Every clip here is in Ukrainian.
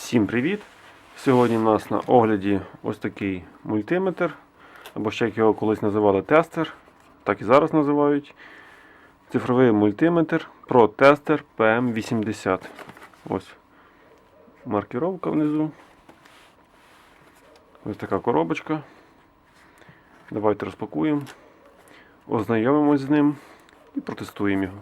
Всім привіт! Сьогодні у нас на огляді ось такий мультиметр, або ще як його колись називали тестер, так і зараз називають. Цифровий мультиметр Pro Tester PM80. Ось маркіровка внизу. Ось така коробочка. Давайте розпакуємо, ознайомимось з ним і протестуємо його.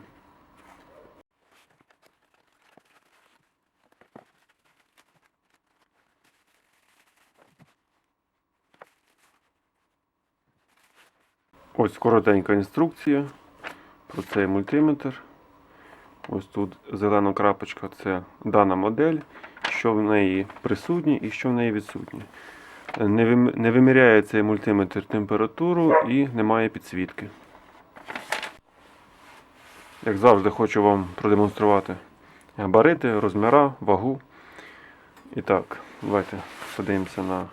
Ось коротенька інструкція про цей мультиметр. Ось тут зелена крапочка це дана модель, що в неї присутнє і що в неї відсутнє. Не виміряє цей мультиметр температуру і немає підсвітки. Як завжди, хочу вам продемонструвати габарити, розміра, вагу. І так, давайте подивимося на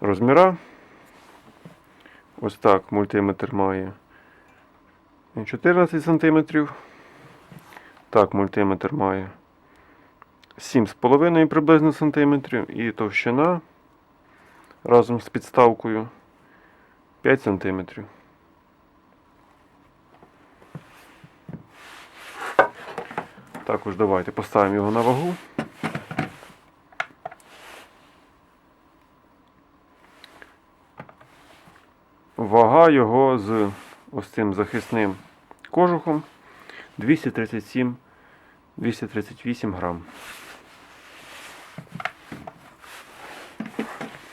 розміра. Ось так мультиметр має 14 см. Так, мультиметр має 7,5 приблизно сантиметрів і товщина разом з підставкою 5 см. Також давайте поставимо його на вагу. Вага його з ось цим захисним кожухом 237 238 грам.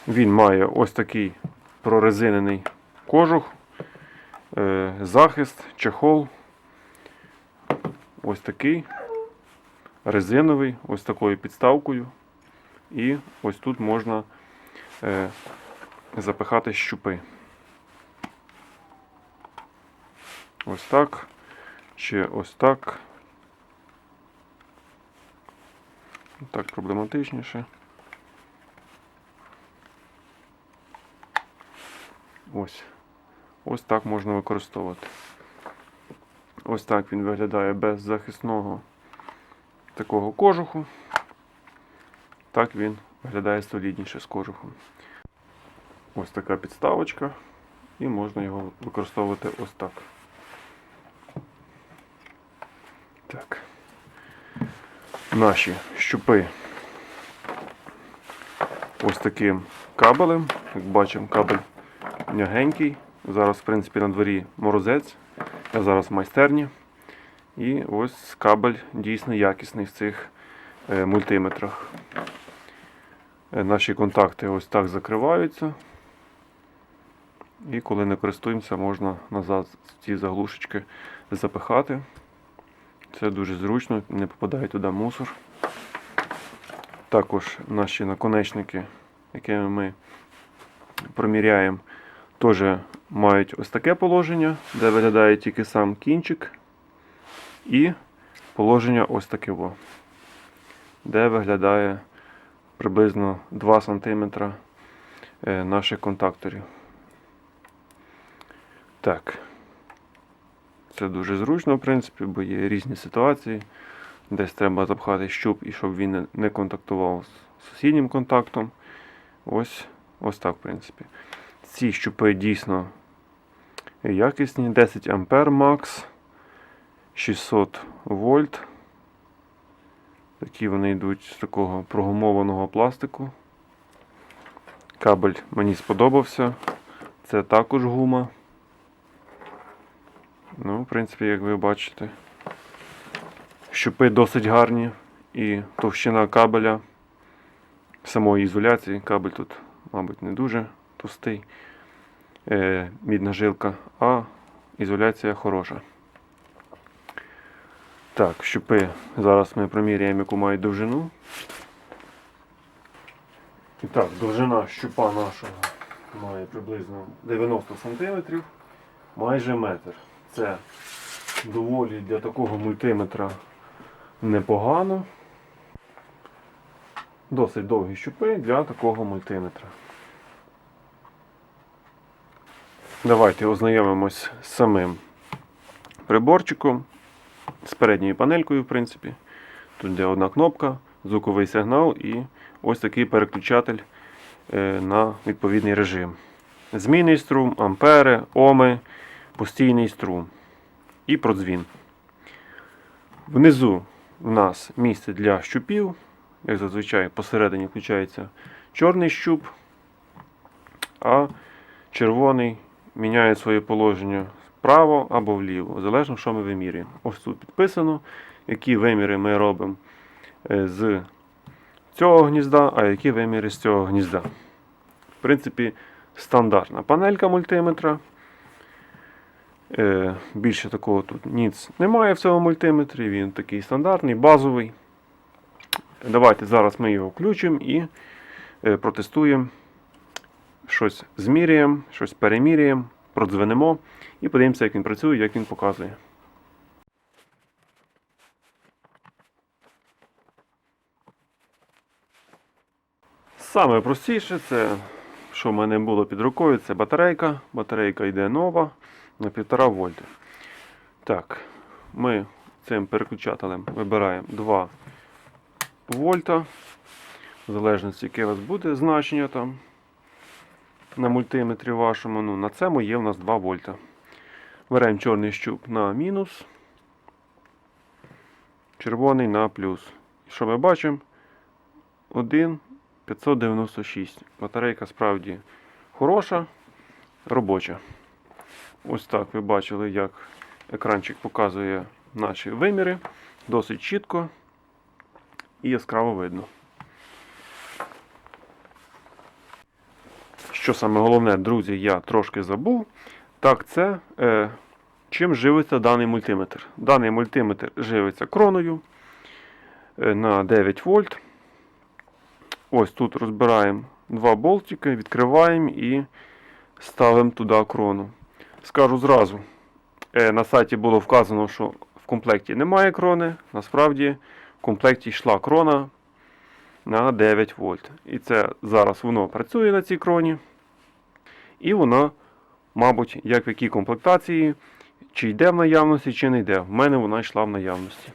Він має ось такий прорезинений кожух, е, захист, чехол. Ось такий резиновий, ось такою підставкою. І ось тут можна е, запихати щупи. Ось так. Ще ось так. Так проблематичніше. Ось. Ось так можна використовувати. Ось так він виглядає без захисного такого кожуху. Так він виглядає солідніше з кожухом. Ось така підставочка. І можна його використовувати ось так. Так. Наші щупи ось таким кабелем. Як бачимо, кабель м'ягенький. Зараз, в принципі, на дворі морозець. Я зараз в майстерні. І ось кабель дійсно якісний в цих е, мультиметрах. Е, Наші контакти ось так закриваються. І коли не користуємося, можна назад ці заглушечки запихати. Це дуже зручно, не попадає туди мусор. Також наші наконечники, якими ми проміряємо, теж мають ось таке положення, де виглядає тільки сам кінчик. І положення ось таке, де виглядає приблизно 2 см е, наших контакторів. Так. Це дуже зручно, в принципі, бо є різні ситуації. Десь треба запхати щуп і щоб він не- контактував з сусіднім контактом. Ось, ось так, в принципі. Ці щупи дійсно якісні. 10 ампер макс, 600 вольт. Такі вони йдуть з такого прогумованого пластику. Кабель мені сподобався. Це також гума. Ну, в принципі, як ви бачите, щупи досить гарні і товщина кабеля самої ізоляції. Кабель тут, мабуть, не дуже товстий, е, мідна жилка, а ізоляція хороша. Так, щупи зараз ми проміряємо, яку мають довжину. І так, довжина щупа нашого має приблизно 90 см, майже метр. Це доволі для такого мультиметра непогано. Досить довгі щупи для такого мультиметра. Давайте ознайомимось з самим приборчиком, з передньою панелькою, в принципі. Тут де одна кнопка звуковий сигнал і ось такий переключатель е, на відповідний режим. Змінний струм, ампери, оми, постійний струм і продзвін. Внизу у нас місце для щупів. Як зазвичай посередині включається чорний щуп, а червоний міняє своє положення вправо або вліво, залежно, що ми вимірюємо. Ось тут підписано, які виміри ми робимо е, з цього гнізда, а які виміри з цього гнізда. В принципі, стандартна панелька мультиметра. Е, Більше такого тут ніц немає в цьому мультиметрі, він такий стандартний, базовий. Давайте зараз ми його включимо і е, протестуємо, щось зміряємо, щось переміряємо, продзвенимо і подивимося, як він працює, як він показує. Саме простіше це, що в мене було під рукою, це батарейка. Батарейка йде нова на 1,5 вольта. Так, ми цим переключателем вибираємо 2 вольта. В залежності, яке у вас буде значення там на мультиметрі вашому. Ну, на цьому є у нас 2 вольта. Беремо чорний щуп на мінус, червоний на плюс. І що ми бачимо? 1 596. Батарейка справді хороша, робоча. Ось так ви бачили, як екранчик показує наші виміри. Досить чітко і яскраво видно. Що саме головне, друзі, я трошки забув. Так, це е, чим живиться даний мультиметр. Даний мультиметр живиться кроною е, на 9 вольт. Ось тут розбираємо два болтики, відкриваємо і ставимо туди крону. Скажу зразу, е, на сайті було вказано, що в комплекті немає крони. Насправді в комплекті йшла крона на 9 вольт. І це зараз воно працює на цій кроні. І вона, мабуть, як в якій комплектації, чи йде в наявності, чи не йде. В мене вона йшла в наявності.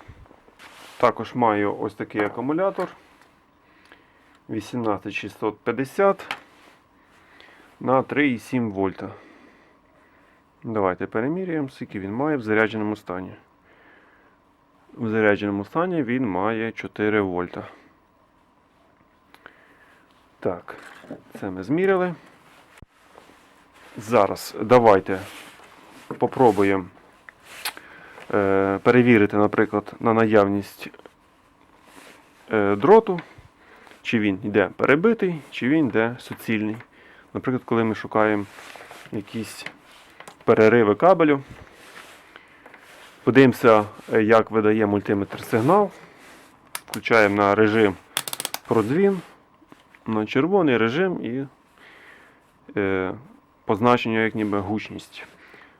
Також маю ось такий акумулятор. 18650 на 3,7 вольта. Давайте переміряємо, скільки він має в зарядженому стані. В зарядженому стані він має 4 вольта. Так, це ми зміряли. Зараз давайте попробуємо е, перевірити, наприклад, на наявність е, дроту, чи він йде перебитий, чи він йде суцільний. Наприклад, коли ми шукаємо якісь перериви кабелю, подивимося, е, як видає мультиметр сигнал. Включаємо на режим продзвін, на червоний режим і е, позначення як ніби гучність.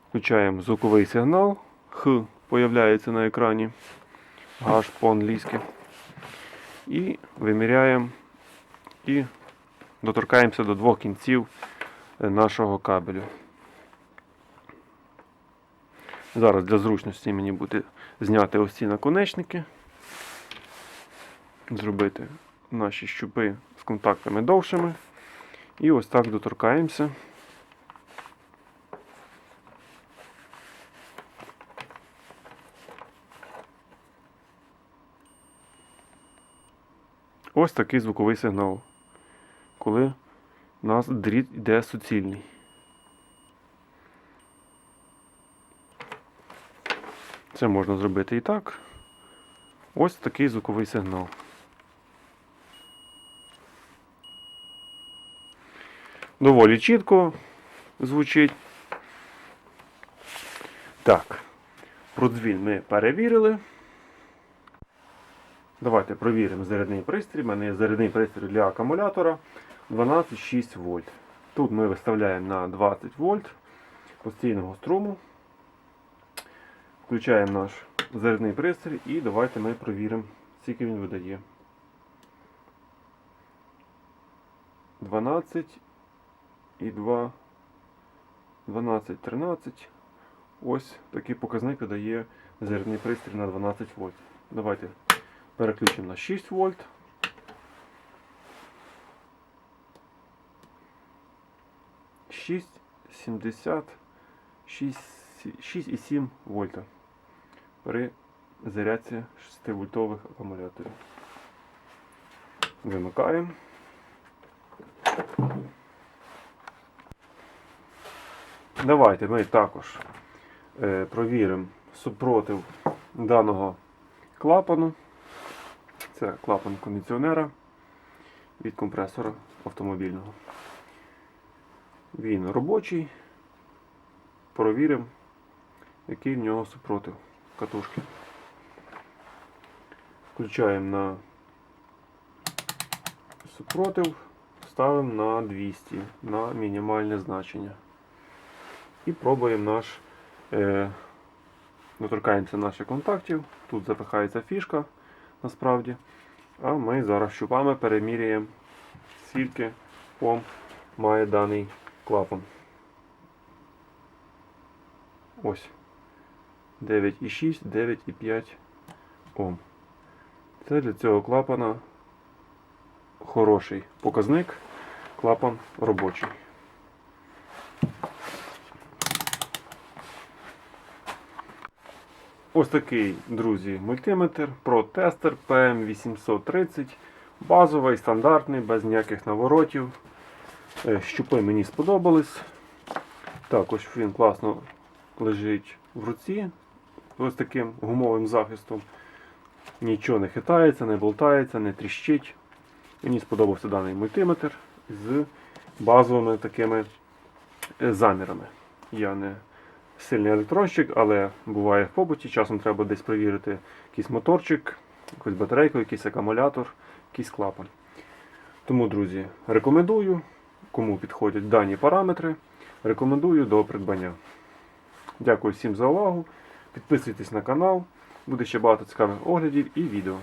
Включаємо звуковий сигнал. Х появляється на екрані. Гаш по-англійськи. І виміряємо і доторкаємося до двох кінців е, нашого кабелю. Зараз для зручності мені буде зняти ось ці наконечники, зробити наші щупи з контактами довшими. І ось так доторкаємося. Ось такий звуковий сигнал, коли у нас дріт йде суцільний. Це можна зробити і так. Ось такий звуковий сигнал. Доволі чітко звучить. Так, продзвін ми перевірили. Давайте провіримо зарядний пристрій. У мене є зарядний пристрій для акумулятора 12,6 вольт. Тут ми виставляємо на 20 вольт постійного струму. Включаємо наш зарядний пристрій і давайте ми провіримо, скільки він видає. 12 і 2, 12, 13. Ось такий показник видає зарядний пристрій на 12 вольт. Давайте переключимо на 6 вольт. Шість сімдесят шість і сім вольта при зарядці 6-вольтових акумуляторів. Вимикаємо. Давайте ми також е, провіримо супротив даного клапану. Це клапан кондиціонера від компресора автомобільного. Він робочий. Провіримо, який в нього супротив катушки. Включаємо на супротив, ставимо на 200 на мінімальне значення. І пробуємо наш, е, доторкаємося наших контактів. Тут запихається фішка насправді. А ми зараз щупами переміряємо, скільки Ом має даний клапан. Ось. 9,6, 9,5 Ом. Це для цього клапана хороший показник. Клапан робочий. Ось такий, друзі, мультиметр ProTester PM830. Базовий, стандартний, без ніяких наворотів. Е, Щупи мені сподобались. Також він класно лежить в руці. Ось таким гумовим захистом. Нічого не хитається, не болтається, не тріщить. Мені сподобався даний мультиметр з базовими такими е, замірами. Я не сильний електронщик, але буває в побуті. Часом треба десь перевірити якийсь моторчик, якусь батарейку, якийсь акумулятор, якийсь клапан. Тому, друзі, рекомендую, кому підходять дані параметри, рекомендую до придбання. Дякую всім за увагу. Підписуйтесь на канал, буде ще багато цікавих оглядів і відео.